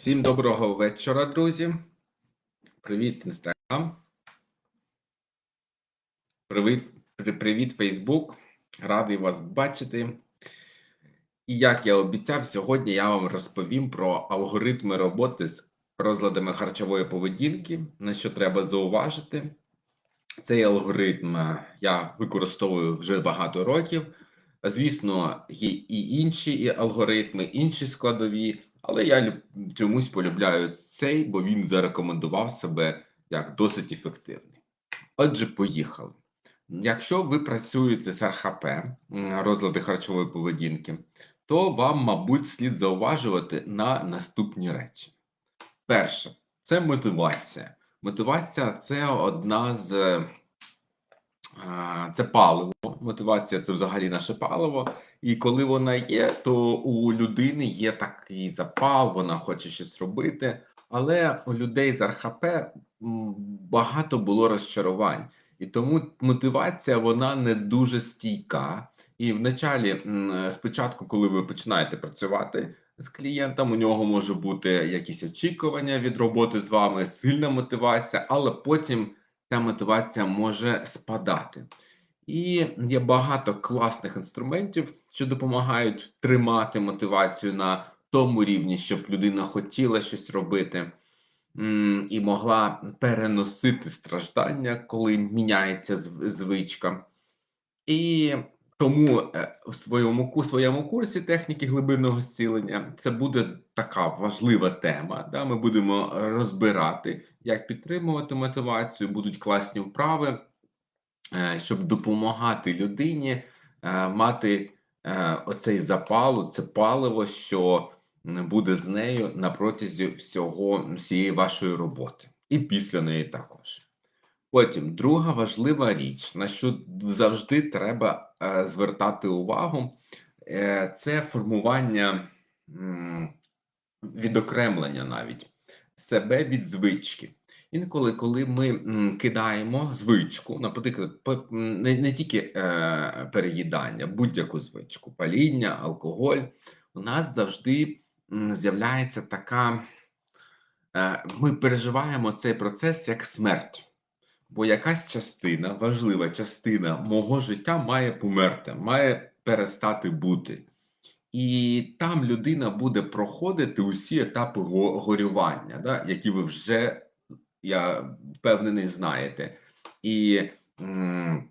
Всім доброго вечора, друзі. Привіт, Інстаграм. Привіт, привіт, Фейсбук. Радий вас бачити. І як я обіцяв, сьогодні я вам розповім про алгоритми роботи з розладами харчової поведінки, на що треба зауважити. Цей алгоритм е, я використовую вже багато років. Звісно, є і інші алгоритми, інші складові, але я чомусь полюбляю цей, бо він зарекомендував себе як досить ефективний. Отже, поїхали. Якщо ви працюєте з РХП, розлади харчової поведінки, то вам, мабуть, слід зауважувати на наступні речі. Перше, це мотивація. Мотивація це одна з це паливо. Мотивація це взагалі наше паливо. І коли вона є, то у людини є такий запал, вона хоче щось робити. Але у людей з РХП багато було розчарувань, і тому мотивація вона не дуже стійка. І вначалі, спочатку, коли ви починаєте працювати з клієнтом, у нього може бути якісь очікування від роботи з вами, сильна мотивація, але потім ця мотивація може спадати. І є багато класних інструментів, що допомагають тримати мотивацію на тому рівні, щоб людина хотіла щось робити і могла переносити страждання, коли міняється звичка. І тому е, в своєму ку- своєму курсі техніки глибинного зцілення це буде така важлива тема. Да? Ми будемо розбирати, як підтримувати мотивацію, будуть класні вправи, е, щоб допомагати людині е, мати оцей запал, це паливо, що буде з нею на протязі всього всієї вашої роботи, і після неї також. Потім друга важлива річ, на що завжди треба е, звертати увагу, е, це формування відокремлення навіть себе від звички. Інколи, коли ми кидаємо звичку, наприклад, не, не тільки е, переїдання, будь-яку звичку, паління, алкоголь, у нас завжди з'являється така. Е, ми переживаємо цей процес як смерть. Бо якась частина, важлива частина мого життя має померти, має перестати бути. І там людина буде проходити усі етапи горювання, да, які ви вже, я впевнений, знаєте. І м,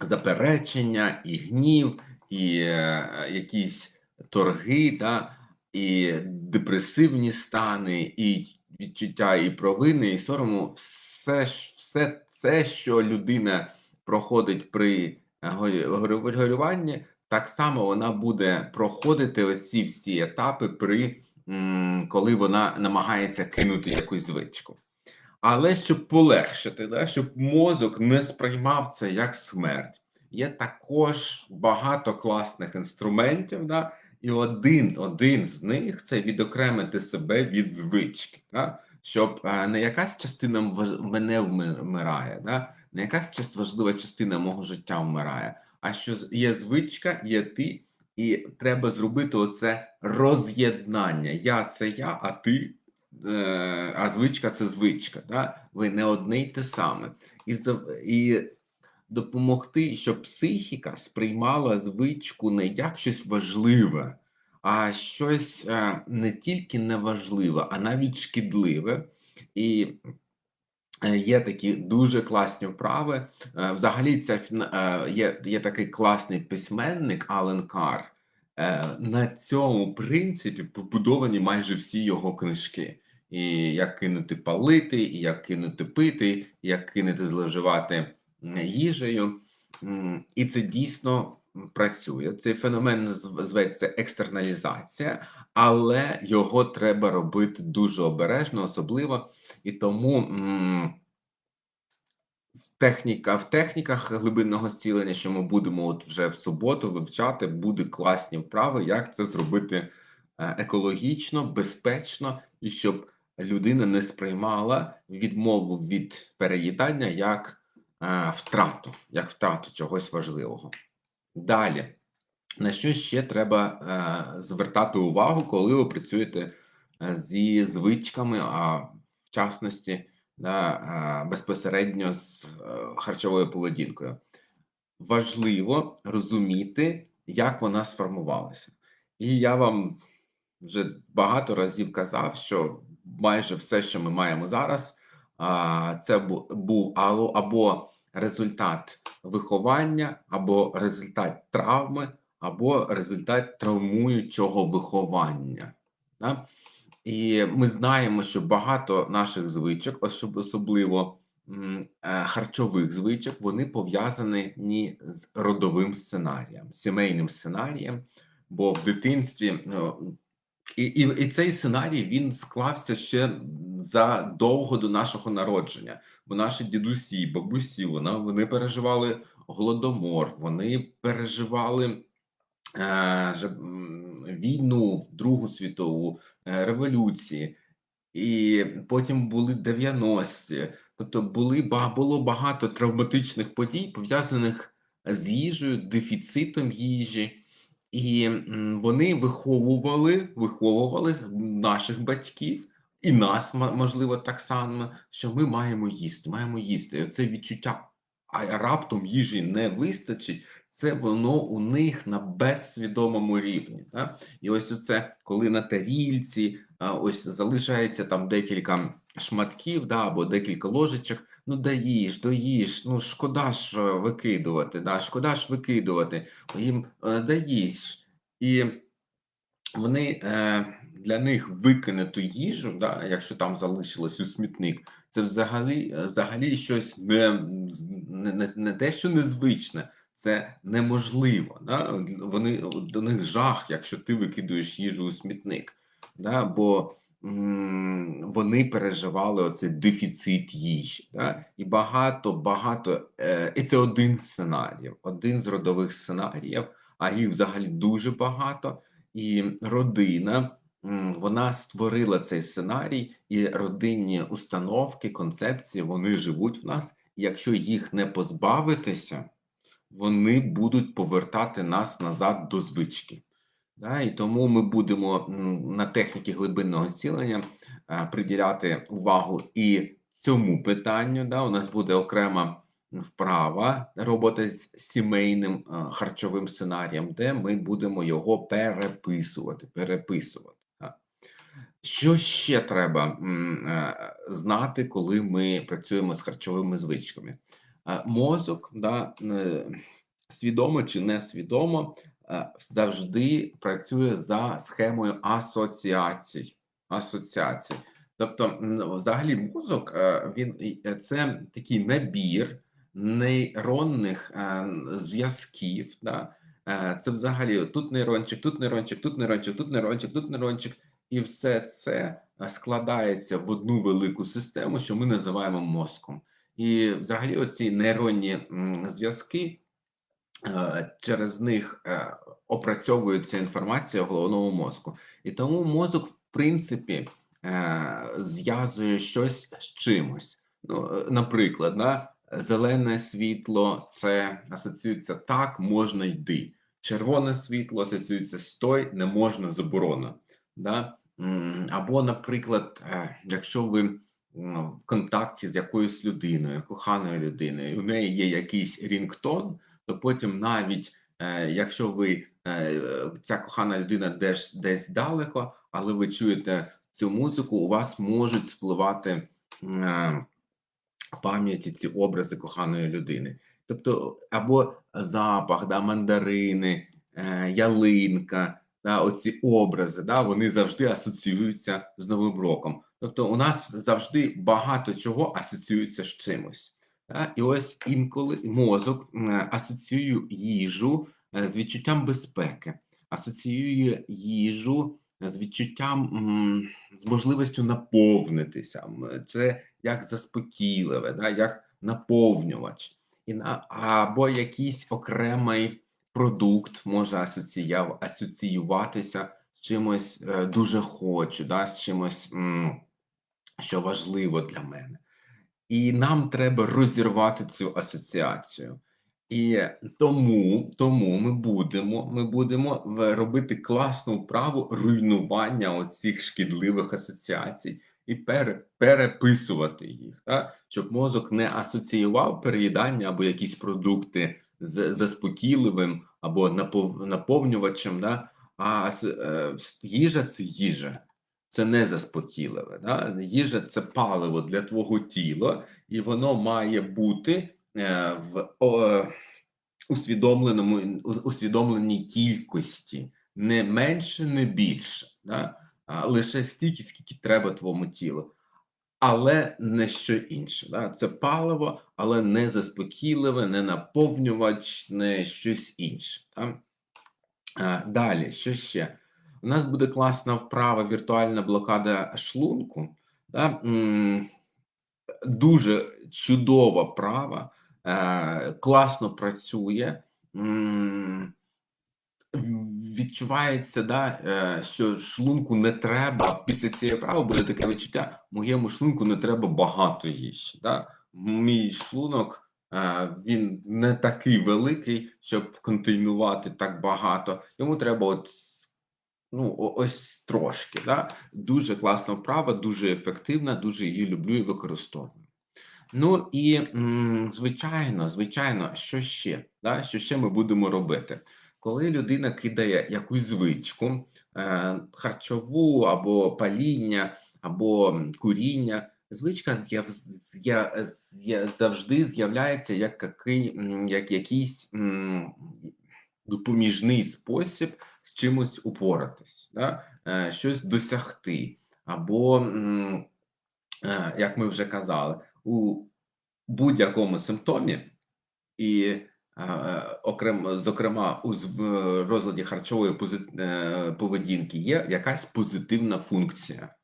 заперечення, і гнів, і е, якісь торги, да, і депресивні стани, і відчуття і провини, і сорому, все, все це, що людина проходить при е, горю- горю- горюванні, так само вона буде проходити ось ці всі етапи, при коли вона намагається кинути якусь звичку. Але щоб полегшити, да, щоб мозок не сприймав це як смерть, є також багато класних інструментів. Да, і один, один з них це відокремити себе від звички, да, щоб е, не якась частина мене вмирає, да, не якась важлива частина мого життя вмирає, а що є звичка, є ти, і треба зробити оце роз'єднання. Я це я, а ти е, а звичка це звичка. Да? Ви не одне й те саме. І, і допомогти, щоб психіка сприймала звичку не як щось важливе, а щось е, не тільки неважливе, а навіть шкідливе. І е, є такі дуже класні вправи. Е, Взагалі, це є, є такий класний письменник Ален Кар. На цьому принципі побудовані майже всі його книжки. І як кинути палити, і як кинути пити, і як кинути зловживати їжею. І це дійсно працює. Цей феномен зветься екстерналізація, але його треба робити дуже обережно, особливо. І тому м, в техніка, в техніках глибинного зцілення, що ми будемо от вже в суботу вивчати, буде класні вправи, як це зробити е, екологічно, безпечно, і щоб людина не сприймала відмову від переїдання як е, втрату, як втрату чогось важливого. Далі, на що ще треба е, звертати увагу, коли ви працюєте е, зі звичками, а в частності, да, а, безпосередньо з е, харчовою поведінкою. Важливо розуміти, як вона сформувалася. І я вам вже багато разів казав, що майже все, що ми маємо зараз, це бу- був або результат виховання, або результат травми, або результат травмуючого виховання. Да? І ми знаємо, що багато наших звичок, особливо е, харчових звичок, вони пов'язані ні з родовим сценарієм, сімейним сценарієм, бо в дитинстві ну, і, і, і цей сценарій він склався ще задовго до нашого народження. Бо наші дідусі, бабусі, вона, вони переживали голодомор, вони переживали е, війну, Другу світову, е, революції, і потім були 90-ті. Тобто були, було багато травматичних подій, пов'язаних з їжею, дефіцитом їжі. І вони виховували, виховували наших батьків і нас, можливо, так само, що ми маємо їсти, маємо їсти. це відчуття, а раптом їжі не вистачить, це воно у них на безсвідомому рівні. Так? І ось оце, коли на тарільці ось залишається там декілька шматків, да, або декілька ложечок. Ну, доїж, доїж, ну шкода ж е, викидувати, да, шкода ж викидувати їм е, даєш, і вони е, для них викинуту їжу, да, якщо там залишилось у смітник, це взагалі взагалі щось не, не, не, не те, що незвичне, це неможливо. Да? Вони до них жах, якщо ти викидуєш їжу у смітник. Да? Бо м, вони переживали оцей дефіцит їжі. Да? І багато, багато, е, і це один з сценаріїв, один з родових сценаріїв, а їх взагалі дуже багато. І родина вона створила цей сценарій, і родинні установки, концепції вони живуть в нас. І якщо їх не позбавитися, вони будуть повертати нас назад до звички. Да, і тому ми будемо на техніки глибинного зцілення е, приділяти увагу і цьому питанню. Да, у нас буде окрема вправа робота з сімейним е, харчовим сценарієм, де ми будемо його переписувати. переписувати. Що ще треба е, знати, коли ми працюємо з харчовими звичками? Е, Мозок, да, е, свідомо чи несвідомо, е, завжди працює за схемою асоціацій. асоціацій. Тобто, взагалі, мозок він це такий набір нейронних зв'язків. Да? Це взагалі тут нейрончик, тут нейрончик, тут нейрончик, тут нейрончик, тут нейрончик, і все це складається в одну велику систему, що ми називаємо мозком. І взагалі, оці нейронні зв'язки е, через них е, опрацьовується інформація в головному мозку. І тому мозок, в принципі, е, зв'язує щось з чимось. Ну, наприклад, да, зелене світло це асоціюється так, можна йди. Червоне світло асоціюється стой, не можна заборона. Да? Або, наприклад, якщо ви в контакті з якоюсь людиною, коханою людиною, у неї є якийсь рінгтон, то потім навіть е, якщо ви е, ця кохана людина десь десь далеко, але ви чуєте цю музику, у вас можуть спливати е, пам'яті ці образи коханої людини. Тобто, або запах, да, мандарини, ялинка, да, оці образи, да, вони завжди асоціюються з Новим роком. Тобто, у нас завжди багато чого асоціюється з чимось. І ось інколи мозок асоціює їжу е, з відчуттям безпеки, асоціює їжу з відчуттям з можливістю наповнитися. Це як заспокійливе, як наповнювач, або якийсь окремий продукт може асоціюватися з чимось е, дуже хочу, з чимось, що важливо для мене. І нам треба розірвати цю асоціацію. І тому тому ми будемо ми будемо робити класну вправу руйнування оцих шкідливих асоціацій і пере переписувати їх, так, щоб мозок не асоціював переїдання або якісь продукти з заспокійливим або напов наповнювачем, да, а е, їжа це їжа, це не заспокійливе. Да? Їжа це паливо для твого тіла, і воно має бути е, в усвідомленому усвідомленій кількості, не менше, не більше, да? а лише стільки, скільки треба твоєму тілу. Але не що інше. Да? Це паливо, але не заспокійливе, не наповнювач, не щось інше. Да? Далі, що ще? У нас буде класна вправа віртуальна блокада шлунку. Да? Дуже чудова права, е, класно працює. Відчувається, да, е, що шлунку не треба після цієї вправи буде таке відчуття: моєму шлунку не треба багато їжі. Да? Мій шлунок е, він не такий великий, щоб контейнувати так багато. Йому треба от ну ось трошки. Да? Дуже класна вправа, дуже ефективна, дуже її люблю і використовую. Ну і звичайно, звичайно, що ще? Да? Що ще ми будемо робити? Коли людина кидає якусь звичку, е, харчову або паління, або куріння, звичка з'яв, з'яв, завжди з'являється як, який, як якийсь допоміжний спосіб з чимось упоратись, да? е, щось досягти, або, е, як ми вже казали, у будь-якому симптомі, і е, окремо, зокрема, у розладі харчової поведінки є якась позитивна функція.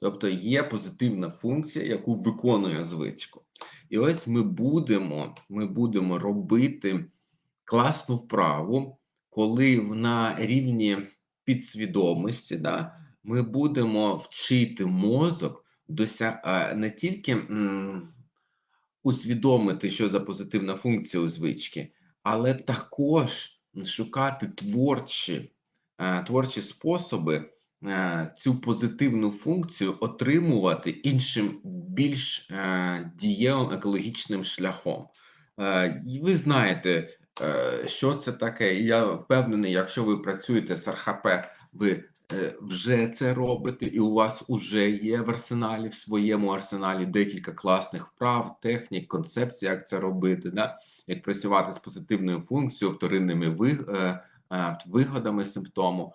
Тобто є позитивна функція, яку виконує звичку. І ось ми будемо, ми будемо робити класну вправу, коли на рівні підсвідомості да, ми будемо вчити мозок досяг... не тільки м, усвідомити, що за позитивна функція у звички, але також шукати творчі, творчі способи. Цю позитивну функцію отримувати іншим більш дієвим екологічним шляхом. І ви знаєте, що це таке? Я впевнений, якщо ви працюєте з РХП, ви е, вже це робите, і у вас вже є в арсеналі в своєму арсеналі декілька класних вправ, технік, концепцій, як це робити, да? як працювати з позитивною функцією, вторинними е, вигодами симптому.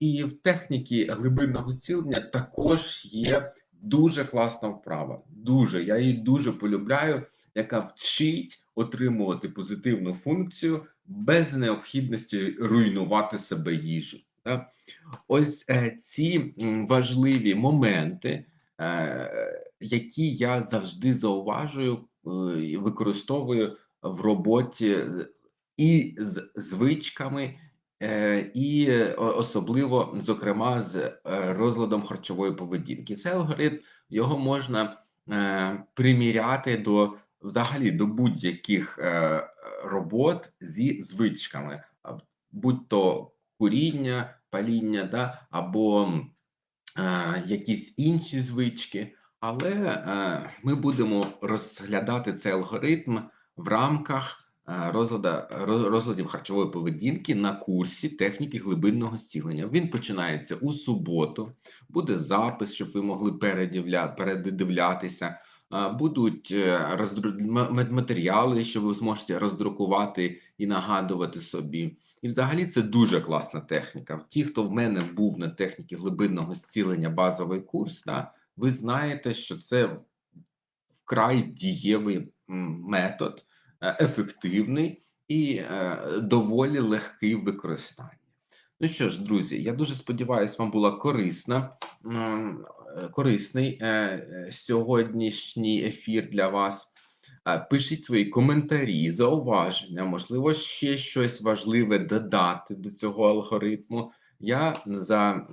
І в техніці глибинного зцілення також є дуже класна вправа. Дуже я її дуже полюбляю яка вчить отримувати позитивну функцію без необхідності руйнувати себе їжу. Ось е, ці важливі моменти, е, які я завжди зауважую і е, використовую в роботі і з звичками. І особливо, зокрема, з розладом харчової поведінки. Цей алгоритм його можна приміряти до взагалі до будь-яких е, робот зі звичками, будь то куріння, паління, да, або е, якісь інші звички. Але е, ми будемо розглядати цей алгоритм в рамках розлада, розладів харчової поведінки на курсі техніки глибинного зцілення. Він починається у суботу, буде запис, щоб ви могли передивлятися будуть е, матеріали, що ви зможете роздрукувати і нагадувати собі. І взагалі це дуже класна техніка. Ті, хто в мене був на техніці глибинного зцілення базовий курс, да, ви знаєте, що це вкрай дієвий метод, е, ефективний і е, доволі легкий в використанні. Ну що ж, друзі, я дуже сподіваюся, вам була корисна корисний е, е, сьогоднішній ефір для вас. Пишіть свої коментарі, зауваження, можливо, ще щось важливе додати до цього алгоритму. Я за,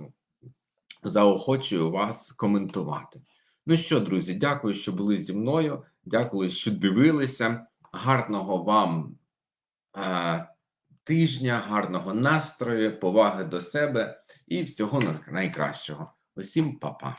заохочую вас коментувати. Ну що, друзі, дякую, що були зі мною. Дякую, що дивилися. Гарного вам е, тижня, гарного настрою, поваги до себе і всього найкращого. Усім па-па.